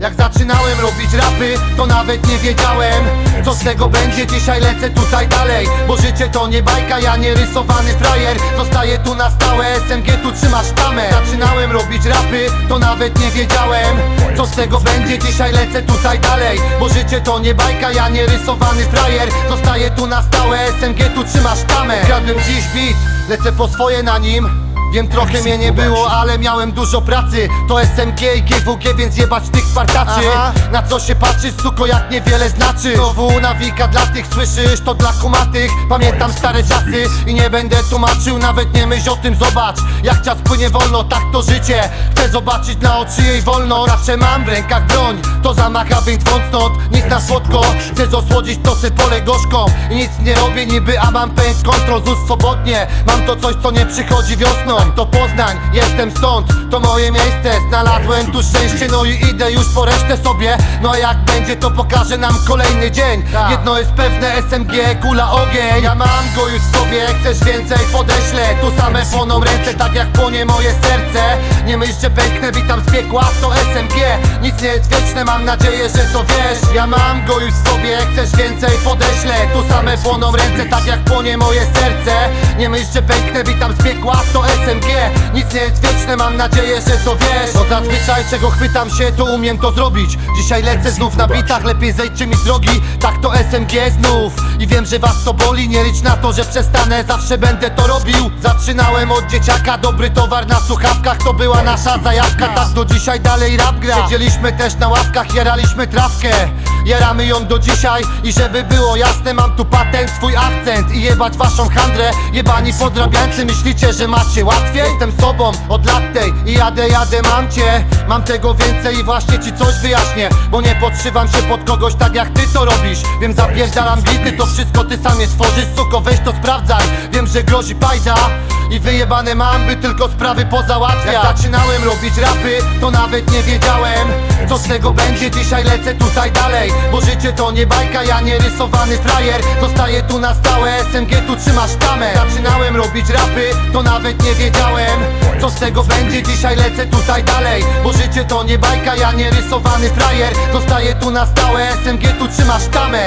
Jak zaczynałem robić rapy, to nawet nie wiedziałem Co z tego będzie, dzisiaj lecę tutaj dalej Bo życie to nie bajka, ja nie rysowany frajer Zostaję tu na stałe, SMG tu trzymasz tamę. Zaczynałem robić rapy, to nawet nie wiedziałem Co z tego będzie, dzisiaj lecę tutaj dalej Bo życie to nie bajka, ja nie rysowany frajer Zostaję tu na stałe, SMG tu trzymasz tamę. Kradłem dziś beat, lecę po swoje na nim Wiem trochę mnie nie było, ale miałem dużo pracy. To SMG i GWG, więc jebać tych partaczy. Na co się patrzysz, suko, jak niewiele znaczy? Znowu nawika dla tych, słyszysz, to dla kumatych. Pamiętam stare czasy i nie będę tłumaczył Nawet nie myśl o tym, zobacz. Jak czas płynie wolno, tak to życie. Chcę zobaczyć na oczy jej wolno. Zawsze mam w rękach broń, to zamacha, więc stąd Nic na słodko, chcę zasłodzić to se pole gorzką I nic nie robię niby, a mam pęk kontrol swobodnie. Mam to coś, co nie przychodzi wiosną To Poznań, jestem stąd, to moje miejsce Znalazłem tu szczęście, no i idę już po resztę sobie. No a jak będzie, to pokaże nam kolejny dzień. Jedno jest pewne, SMG, kula ogień. Ja mam go już w sobie, chcesz więcej, podeślę. Tu same płoną ręce, tak jak płonie moje serce. Nie myśl, że pęknę, witam z piekła, to SMG nie jest wieczne, mam nadzieję, że to wiesz. Ja mam go już w sobie, chcesz więcej, podeślę. Tu same płoną ręce, tak jak płonie moje serce. Nie myśl, że pęknę, witam z piekła, to SMG Nic nie jest wieczne, mam nadzieję, że to wiesz. Bo zazwyczaj czego chwytam się, to umiem to zrobić. Dzisiaj lecę znów na bitach, lepiej zejdźcie mi z drogi. Tak to SMG znów I wiem, że was to boli, nie licz na to, że przestanę. Zawsze będę to robił. Zaczynałem od dzieciaka, dobry towar na słuchawkach To była nasza zajawka, tak do dzisiaj dalej rap gra. Siedzieliśmy też na ławkach, jaraliśmy trawkę Jaramy ją do dzisiaj i żeby było jasne Mam tu patent, swój akcent i jebać waszą handrę. Jebani podrabiańcy, myślicie, że macie łatwiej? Jestem sobą od lat tej i jadę, jadę, mam cię. Mam tego więcej i właśnie ci coś wyjaśnię Bo nie podszywam się pod kogoś tak jak ty to robisz. Wiem, zapierdalam bity, to wszystko ty sam je tworzysz. Suko, weź to sprawdzaj, wiem, że grozi pajda i wyjebane mam, by tylko sprawy pozałatwiać. Jak zaczynałem robić rapy, to nawet nie wiedziałem Co z tego będzie, dzisiaj lecę tutaj dalej Bo życie to nie bajka, ja nie rysowany frajer Zostaję tu na stałe, SMG tu trzymasz tamę Zaczynałem robić rapy, to nawet nie wiedziałem Co z tego będzie, dzisiaj lecę tutaj dalej Bo życie to nie bajka, ja nie rysowany frajer Zostaję tu na stałe, SMG tu trzymasz tamę